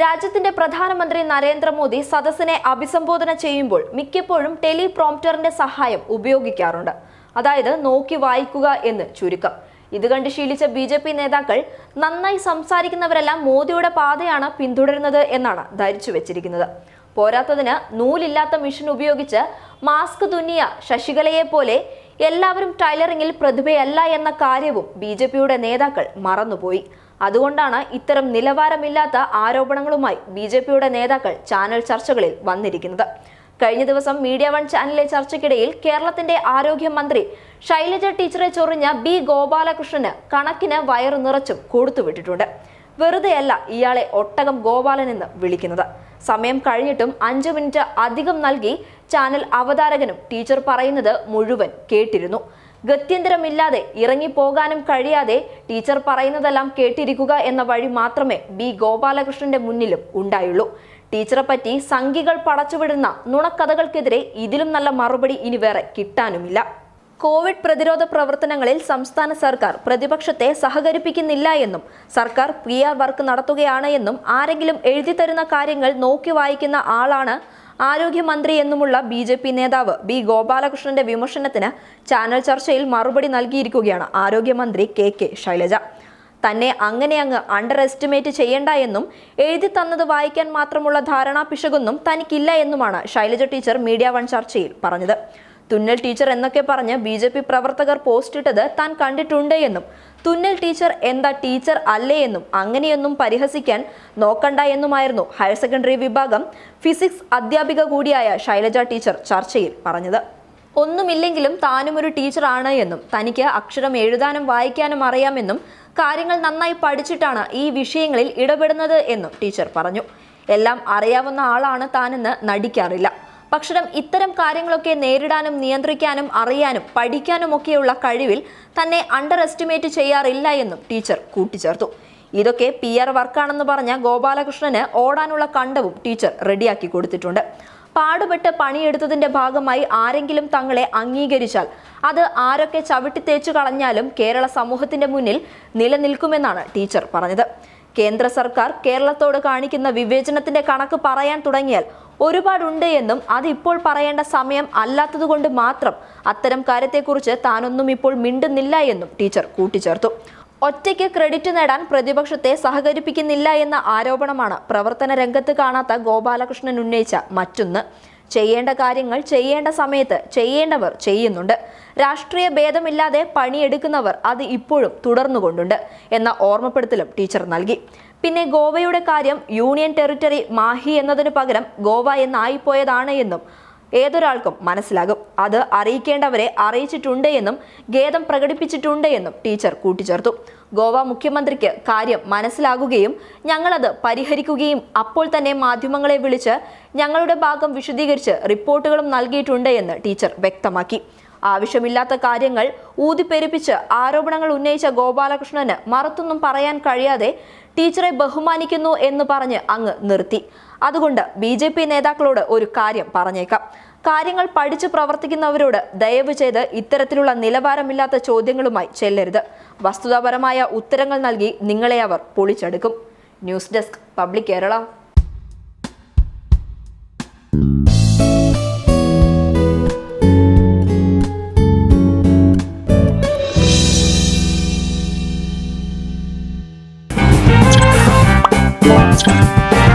രാജ്യത്തിന്റെ പ്രധാനമന്ത്രി നരേന്ദ്രമോദി സദസ്സിനെ അഭിസംബോധന ചെയ്യുമ്പോൾ മിക്കപ്പോഴും ടെലിപ്രോംപ്റ്ററിന്റെ സഹായം ഉപയോഗിക്കാറുണ്ട്. അതായത് നോക്കി വായിക്കുക എന്ന് ചുരുക്കം. ഇത് കണ്ട് ശീലിച്ച ബി ജെ പി നേതാക്കൾ നന്നായി സംസാരിക്കുന്നവരെല്ലാം മോദിയുടെ പാതയാണ് പിന്തുടരുന്നത് എന്നാണ് ധരിച്ചു വെച്ചിരിക്കുന്നത്. പോരാത്തതിന് നൂലില്ലാത്ത മിഷൻ ഉപയോഗിച്ച് മാസ്ക് തുന്നിയ ശശികലയെ പോലെ എല്ലാവരും ടൈലറിംഗിൽ പ്രതിഭയല്ല എന്ന കാര്യവും ബി ജെ പിയുടെ നേതാക്കൾ മറന്നുപോയി. അതുകൊണ്ടാണ് ഇത്തരം നിലവാരമില്ലാത്ത ആരോപണങ്ങളുമായി ബി ജെ പിയുടെ നേതാക്കൾ ചാനൽ ചർച്ചകളിൽ വന്നിരിക്കുന്നത്. കഴിഞ്ഞ ദിവസം മീഡിയ വൺ ചാനലിലെ ചർച്ചയ്ക്കിടയിൽ കേരളത്തിന്റെ ആരോഗ്യമന്ത്രി ശൈലജ ടീച്ചറെ ചൊറിഞ്ഞ ബി ഗോപാലകൃഷ്ണന് കണക്കിന് വയറു നിറച്ചും കൊടുത്തുവിട്ടിട്ടുണ്ട്. വെറുതെയല്ല ഇയാളെ ഒട്ടകം ഗോപാലൻ എന്ന് വിളിക്കുന്നത്. സമയം കഴിഞ്ഞിട്ടും അഞ്ചു മിനിറ്റ് അധികം നൽകി ചാനൽ അവതാരകനും ടീച്ചർ പറയുന്നത് മുഴുവൻ കേട്ടിരുന്നു. ഗത്യന്തരമില്ലാതെ ഇറങ്ങിപ്പോകാനും കഴിയാതെ ടീച്ചർ പറയുന്നതെല്ലാം കേട്ടിരിക്കുക എന്ന വഴി മാത്രമേ ബി ഗോപാലകൃഷ്ണന്റെ മുന്നിലും ഉണ്ടായുള്ളൂ. ടീച്ചറെ പറ്റി സംഘികൾ പടച്ചുവിടുന്ന നുണക്കഥകൾക്കെതിരെ ഇതിലും നല്ല മറുപടി ഇനി വേറെ കിട്ടാനുമില്ല. കോവിഡ് പ്രതിരോധ പ്രവർത്തനങ്ങളിൽ സംസ്ഥാന സർക്കാർ പ്രതിപക്ഷത്തെ സഹകരിപ്പിക്കുന്നില്ല എന്നും സർക്കാർ പി ആർ വർക്ക് നടത്തുകയാണ് എന്നും ആരെങ്കിലും എഴുതി തരുന്ന കാര്യങ്ങൾ നോക്കി വായിക്കുന്ന ആളാണ് ആരോഗ്യമന്ത്രി എന്നുമുള്ള ബി ജെ പി നേതാവ് ബി ഗോപാലകൃഷ്ണന്റെ വിമർശനത്തിന് ചാനൽ ചർച്ചയിൽ മറുപടി നൽകിയിരിക്കുകയാണ് ആരോഗ്യമന്ത്രി കെ കെ ശൈലജ. തന്നെ അങ്ങനെ അങ്ങ് അണ്ടർ എസ്റ്റിമേറ്റ് ചെയ്യേണ്ട എന്നും എഴുതി തന്നത് വായിക്കാൻ മാത്രമുള്ള ധാരണാ പിശകൊന്നും തനിക്കില്ല എന്നുമാണ് ശൈലജ ടീച്ചർ മീഡിയ വൺ ചർച്ചയിൽ പറഞ്ഞത്. തുന്നൽ ടീച്ചർ എന്നൊക്കെ പറഞ്ഞ് ബി ജെ പി പ്രവർത്തകർ പോസ്റ്റ് ഇട്ടത് താൻ കണ്ടിട്ടുണ്ട് എന്നും തുന്നൽ ടീച്ചർ എന്താ ടീച്ചർ അല്ലേ എന്നും അങ്ങനെയൊന്നും പരിഹസിക്കാൻ നോക്കണ്ട എന്നുമായിരുന്നു ഹയർ സെക്കൻഡറി വിഭാഗം ഫിസിക്സ് അധ്യാപിക കൂടിയായ ശൈലജ ടീച്ചർ ചർച്ചയിൽ പറഞ്ഞത്. ഒന്നുമില്ലെങ്കിലും താനും ഒരു ടീച്ചറാണ് എന്നും തനിക്ക് അക്ഷരം എഴുതാനും വായിക്കാനും അറിയാമെന്നും കാര്യങ്ങൾ നന്നായി പഠിച്ചിട്ടാണ് ഈ വിഷയങ്ങളിൽ ഇടപെടുന്നത് എന്നും ടീച്ചർ പറഞ്ഞു. എല്ലാം അറിയാവുന്ന ആളാണ് താനെന്ന് നടിക്കാറില്ല. പക്ഷരം ഇത്തരം കാര്യങ്ങളൊക്കെ നേരിടാനും നിയന്ത്രിക്കാനും അറിയാനും പഠിക്കാനുമൊക്കെയുള്ള കഴിവിൽ തന്നെ അണ്ടർ എസ്റ്റിമേറ്റ് ചെയ്യാറില്ല എന്നും ടീച്ചർ കൂട്ടിച്ചേർത്തു. ഇതൊക്കെ പി ആർ വർക്കാണെന്ന് പറഞ്ഞ ഗോപാലകൃഷ്ണന് ഓടാനുള്ള കണ്ടവും ടീച്ചർ റെഡിയാക്കി കൊടുത്തിട്ടുണ്ട്. പാടുപെട്ട് പണിയെടുത്തതിന്റെ ഭാഗമായി ആരെങ്കിലും തങ്ങളെ അംഗീകരിച്ചാൽ അത് ആരൊക്കെ ചവിട്ടി തേച്ചു കളഞ്ഞാലും കേരള സമൂഹത്തിന്റെ മുന്നിൽ നിലനിൽക്കുമെന്നാണ് ടീച്ചർ പറഞ്ഞത്. കേന്ദ്ര സർക്കാർ കേരളത്തോട് കാണിക്കുന്ന വിവേചനത്തിന്റെ കണക്ക് പറയാൻ തുടങ്ങിയാൽ ഒരുപാടുണ്ട് എന്നും അതിപ്പോൾ പറയേണ്ട സമയം അല്ലാത്തതുകൊണ്ട് മാത്രം അത്തരം കാര്യത്തെക്കുറിച്ച് താനൊന്നും ഇപ്പോൾ മിണ്ടുന്നില്ല എന്നും ടീച്ചർ കൂട്ടിച്ചേർത്തു. ഒറ്റയ്ക്ക് ക്രെഡിറ്റ് നേടാൻ പ്രതിപക്ഷത്തെ സഹകരിപ്പിക്കുന്നില്ല എന്ന ആരോപണമാണ് പ്രവർത്തന രംഗത്ത് കാണാത്ത ഗോപാലകൃഷ്ണൻ ഉന്നയിച്ച മറ്റൊന്ന്. ചെയ്യേണ്ട കാര്യങ്ങൾ ചെയ്യേണ്ട സമയത്ത് ചെയ്യേണ്ടവർ ചെയ്യുന്നുണ്ട്. രാഷ്ട്രീയ ഭേദമില്ലാതെ പണിയെടുക്കുന്നവർ അത് ഇപ്പോഴും തുടർന്നുകൊണ്ടുണ്ട് എന്ന ഓർമ്മപ്പെടുത്തലും ടീച്ചർ നൽകി. പിന്നെ ഗോവയുടെ കാര്യം യൂണിയൻ ടെറിട്ടറി മാഹി എന്നതിനു പകരം ഗോവ എന്നായിപ്പോയതാണ് എന്നും ഏതൊരാൾക്കും മനസ്സിലാകും. അത് അറിയിക്കേണ്ടവരെ അറിയിച്ചിട്ടുണ്ട് എന്നും ഖേദം പ്രകടിപ്പിച്ചിട്ടുണ്ട് എന്നും ടീച്ചർ കൂട്ടിച്ചേർത്തു. ഗോവ മുഖ്യമന്ത്രിക്ക് കാര്യം മനസ്സിലാകുകയും ഞങ്ങളത് പരിഹരിക്കുകയും അപ്പോൾ തന്നെ മാധ്യമങ്ങളെ വിളിച്ച് ഞങ്ങളുടെ ഭാഗം വിശദീകരിച്ച് റിപ്പോർട്ടുകളും നൽകിയിട്ടുണ്ട് എന്ന് ടീച്ചർ വ്യക്തമാക്കി. ആവശ്യമില്ലാത്ത കാര്യങ്ങൾ ഊതിപ്പെരുപ്പിച്ച് ആരോപണങ്ങൾ ഉന്നയിച്ച ഗോപാലകൃഷ്ണന് മറത്തൊന്നും പറയാൻ കഴിയാതെ ടീച്ചറെ ബഹുമാനിക്കുന്നു എന്ന് പറഞ്ഞ് അങ്ങ് നിർത്തി. അതുകൊണ്ട് ബി ജെ പി നേതാക്കളോട് ഒരു കാര്യം പറഞ്ഞേക്കാം. കാര്യങ്ങൾ പഠിച്ചു പ്രവർത്തിക്കുന്നവരോട് ദയവ് ചെയ്ത് ഇത്തരത്തിലുള്ള നിലവാരമില്ലാത്ത ചോദ്യങ്ങളുമായി ചെല്ലരുത്. വസ്തുതാപരമായ ഉത്തരങ്ങൾ നൽകി നിങ്ങളെ അവർ പൊളിച്ചെടുക്കും. News desk public Kerala. Transcribe.